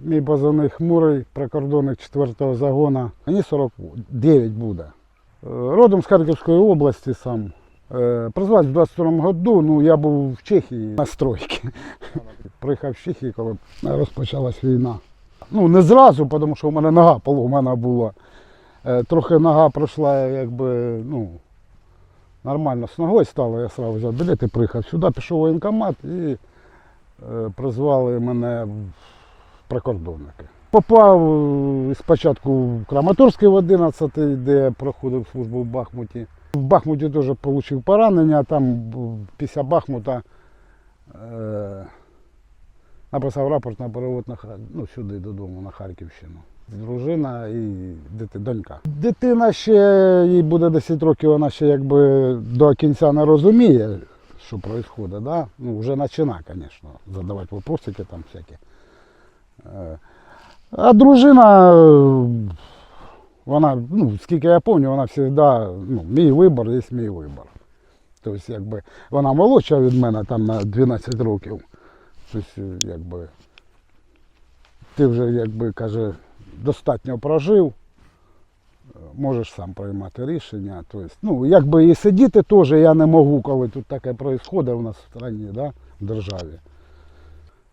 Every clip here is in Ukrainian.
Мій позивний хмурий, прикордонник 4-го загона. Мені 49 буде. Е, Родом з Харківської області сам. Е, Призвався в 22 году, ну я був в Чехії на стройці. Приїхав в Чехію, коли розпочалась війна. Ну, не зразу, тому що у мене нога поломана була. Е, Трохи нога пройшла, якби, ну, нормально з ногою стало, я одразу взяв білет і приїхав сюди, пішов воєнкомат і призвали мене в прикордонники. Попав е, спочатку в Краматорський в 11, де проходив службу в Бахмуті. В Бахмуті теж отримав поранення, там після Бахмута е, написав рапорт на перевод на, ну, сюди додому, на Харківщину. Дружина і дити, донька. Дитина ще, їй буде 10 років, вона ще якби до кінця не розуміє, що відбувається. Да? Ну, вже почина, звісно, задавати вопросики там всякі. Е, А дружина, е, вона, ну, скільки я пам'ятаю, вона завжди, ну, мій вибір є мій вибір. Тобто, якби, вона молодша від мене там на 12 років. Тобто, якби, ти вже, якби, каже, достатньо прожив, е, можеш сам приймати рішення. Тобто, ну, якби і сидіти теж я не можу, коли тут таке відбувається у нас в країні, да, в державі.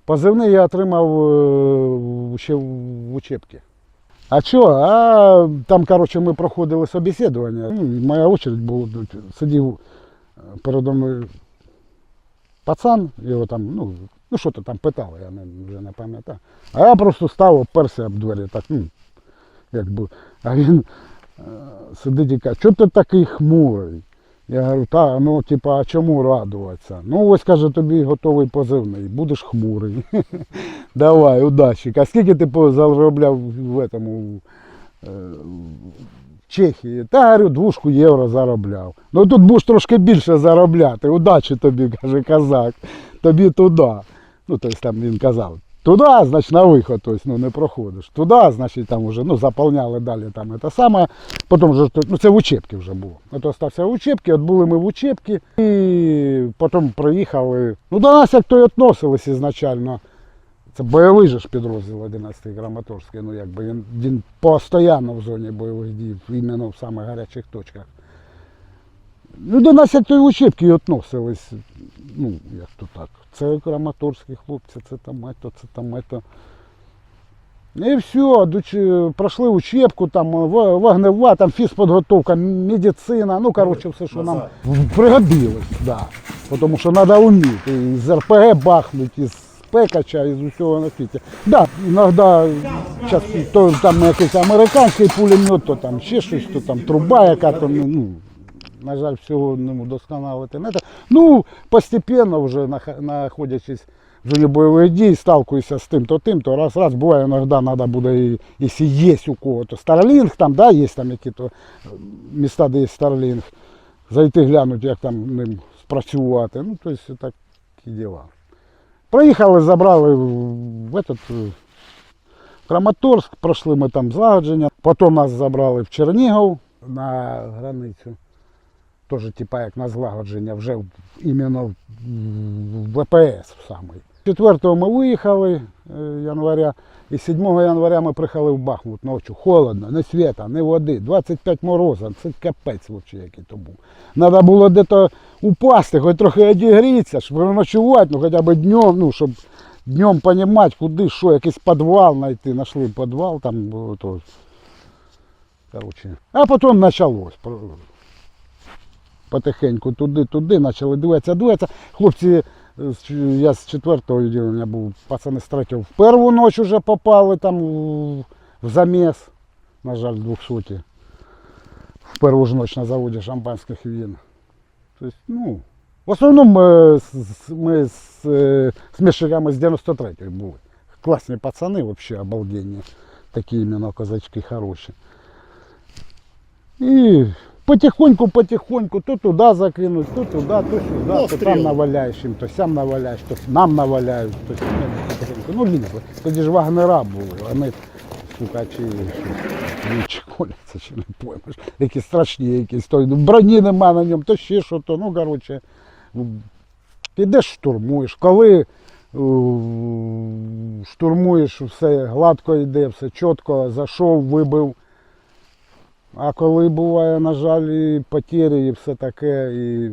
Позивний я отримав е, ще в учебці. А що? А там, коротше, ми проходили собеседування. Ну, моя очередь була, сидів е, передо мною пацан, його там, ну, ну що то там питали, я вже не пам'ятаю. А я просто став, оперся об двері, так, ну, якби. А він е, сидить і каже, що ти такий хмурий? Я говорю, та, ну, типа, а чому радуватися? Ну, ось каже, тобі готовий позивний, будеш хмурий. Давай, удачі. А скільки ти заробляв в этому, е, в Чехії? Та говорю, двушку євро заробляв. Ну тут будеш трошки більше заробляти. Удачі тобі, каже казак. Тобі туди. Ну, тобто там він казав. Туди, значить, на виход, тобто, ну, не проходиш. Туди, значить, там вже ну, заповняли далі там це саме. Потім вже, ну, це в учебці вже було. От остався в учебці, от були ми в учебці, і потім приїхали. Ну, до нас як то й відносились ізначально. Це бойовий же ж підрозділ 11-й Краматорський, ну якби він, він постійно в зоні бойових дій, іменно в самих гарячих точках. Ну, до нас як то учебки відносились, ну, як то так. Це краматорські хлопці, це там ето, це там ето. І все, пройшли учебку, там вогнева, там фізподготовка, медицина, ну коротше, все, що нам пригодилось, да. Тому що треба вміти. І з РПГ бахнути, і з пекача, і з усього на світі. Да, іноді час, то там якийсь американський пулемет, то там ще щось, то там труба, яка там, ну, на жаль, всього не вдосконалити. Ну, постепенно вже знаходячись в бойових дій, сталкуюся з тим, то тим, то раз, раз буває, іноді треба буде, якщо є у кого-то Старлінг, там, да, є там які-то е, міста, де є Старлінг, зайти глянути, як там ним спрацювати. Ну, тобто такі діла. Проїхали, забрали в, в этот, е, Краматорськ, пройшли ми там злагодження, потім нас забрали в Чернігов на границю. Теж, типа, як на злагодження, вже іменно в ВПС самий. 4 ми виїхали е, января, і 7 января ми приїхали в Бахмут ночі. Холодно, не світа, не води, 25 мороза, це капець взагалі, який то був. Треба було десь упасти, хоч трохи одігрітися, щоб ночувати, ну хоча б днем, ну, щоб днем розуміти, куди, що, якийсь підвал знайти. Знайшли підвал, там то. Короче. А потім почалось. Потихеньку туди-туди, почали дивитися, дивитися. Хлопці, е, я з четвертого відділення був, пацани з третього. В першу ніч вже попали там в, заміс, на жаль, 200 в першу ж ніч на заводі шампанських він. Тобто, ну, в основному ми, ми з, е, з мішиками з 93-ї були. Класні пацани, взагалі обалденні. Такі іменно козачки хороші. І потихоньку, потихоньку, то туди закинуть, то туди, то сюди, то там наваляєш їм, то сям наваляєш, то нам наваляють, то сюди. Ну, лізли. Тоді ж вагнера були, вони, сука, чи чи коляться, чи не поймеш. Якісь страшні якісь, то броні нема на ньому, то ще що то, ну, коротше, підеш штурмуєш. Коли Е, Штурмуєш, все гладко йде, все чітко, зайшов, вибив. А коли буває, на жаль, і потері, і все таке, і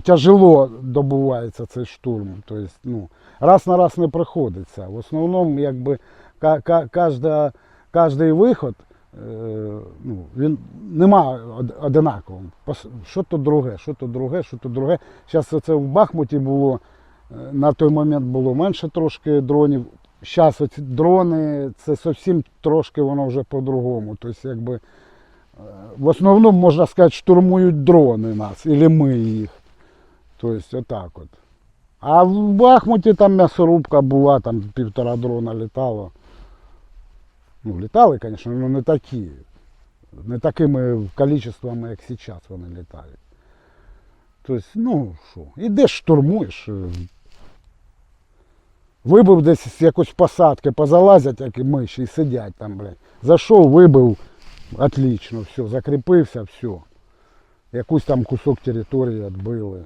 тяжело добувається цей штурм. Тобто, ну, раз на раз не приходиться. В основному, якби кожний виход, е, ну, він нема од- одинаковим. Що то друге, що то друге, що то друге. Зараз це в Бахмуті було, е, на той момент було менше трошки дронів. Зараз оці дрони, це зовсім трошки воно вже по-другому. Тобто, якби, в основному, можна сказати, штурмують дрони нас, або ми їх. Тобто, отак от. А в Бахмуті там м'ясорубка була, там півтора дрона літало. Ну, літали, звісно, але не такі. Не такими кількостями, як зараз вони літають. Тобто, ну що, ідеш, штурмуєш. е, Вибив десь з посадки, позалазять, як і миші, і сидять там, блядь. Зайшов, вибив, отлично, все, закріпився, все. Якусь там кусок території відбили.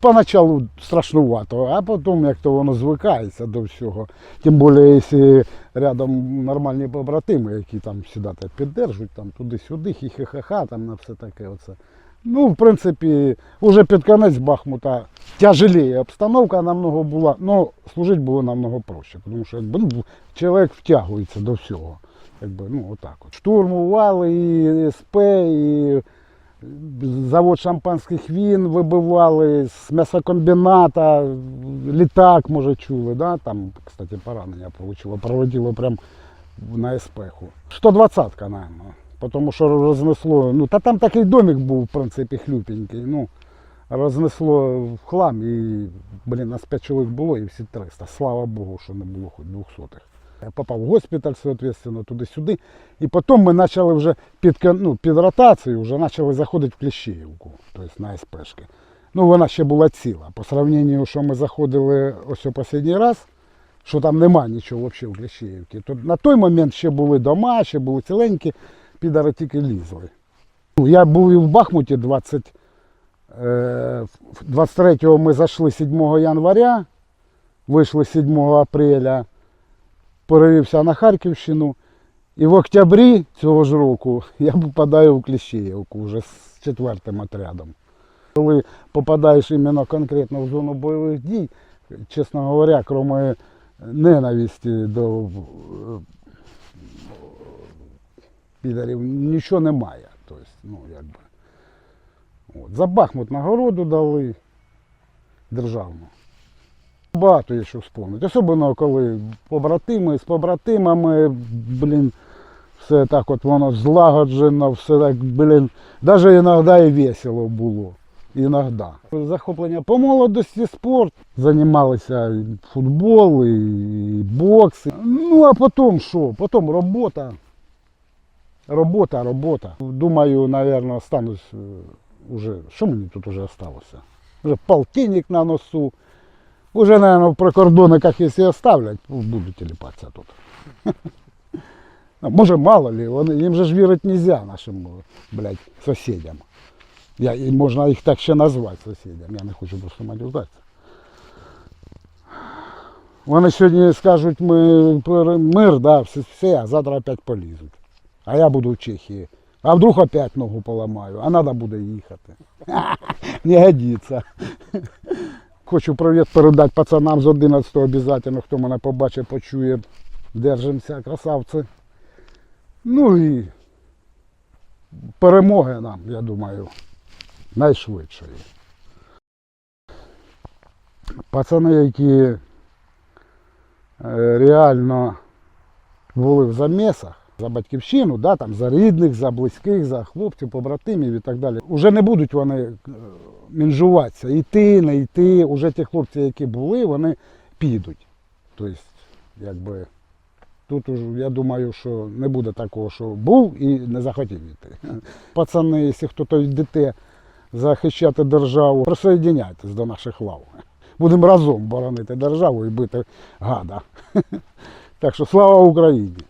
Поначалу страшнувато, а потім як то воно звикається до всього. Тим більше, якщо рядом нормальні побратими, які там так піддержують, там туди-сюди, хі-хі-ха-ха, там на все таке. Оце. Ну, в принципі, вже під кінець Бахмута тяжеліє обстановка намного була, ну, служити було намного проще, тому що якби, ну, чоловік втягується до всього. Якби, ну, отак от. Штурмували і СП, і завод шампанських він вибивали з м'ясокомбіната, літак, може, чули, да? там, кстати, поранення отримало, проводило прям на СПХу. 120-ка, наверное, тому що рознесло, ну, та там такий домик був, в принципі, хлюпенький, ну, рознесло в хлам і, блін, нас 5 чоловік було і всі 300. Слава Богу, що не було хоч 200-х. Я попав в госпіталь, соответственно, туди-сюди. І потім ми почали вже під, ну, під ротацію, вже почали заходити в Кліщеївку, тобто на СПшки. Ну, вона ще була ціла. По сравненню, що ми заходили ось у останній раз, що там нема нічого взагалі в Кліщеївці, то на той момент ще були дома, ще були ціленькі, підари тільки лізли. Ну, Я був і в Бахмуті 20, е, 23-го ми зайшли 7 января, вийшли 7 апреля перевівся на Харківщину. І в октябрі цього ж року я попадаю в Кліщеївку вже з четвертим отрядом. Коли попадаєш іменно конкретно в зону бойових дій, чесно говоря, крім ненависті до е, підарів, нічого немає. Тобто, ну, якби. От. За Бахмут нагороду дали державну. Багато є що вспомнити. Особливо коли побратими з побратимами, блін, все так от воно злагоджено, все так, блін, навіть іноді і весело було. Іноді. Захоплення по молодості спорт. Займалися футбол, і бокс. Ну а потім що? Потім робота. Робота, робота. Думаю, напевно, останусь е, уже. Що мені тут уже залишилося? Вже полтинник на носу. Уже, наверное, в прикордонниках, если оставлять, будуть телепатися тут. Може, мало ли, вони, їм же ж вірити нельзя нашим, блядь, сусідям. Я, і можна їх так ще назвати сусідям, я не хочу просто матюкатися. Вони сьогодні скажуть, ми мир, да, все, все, а завтра опять полізуть. А я буду в Чехії. А вдруг опять ногу поламаю, а треба буде їхати. Не годиться. Хочу привіт передати пацанам з 11-го обов'язково, хто мене побачить, почує. Держимося, красавці. Ну і перемоги нам, я думаю, найшвидшої. Пацани, які е, реально були в замісах за батьківщину, да, там, за рідних, за близьких, за хлопців, побратимів і так далі. Уже не будуть вони е, мінжуватися, йти, не йти. Уже ті хлопці, які були, вони підуть. Тобто, якби, тут я думаю, що не буде такого, що був і не захотів йти. Пацани, якщо хтось йдете захищати державу, присоединяйтесь до наших лав. Будемо разом боронити державу і бити гада. Так що слава Україні!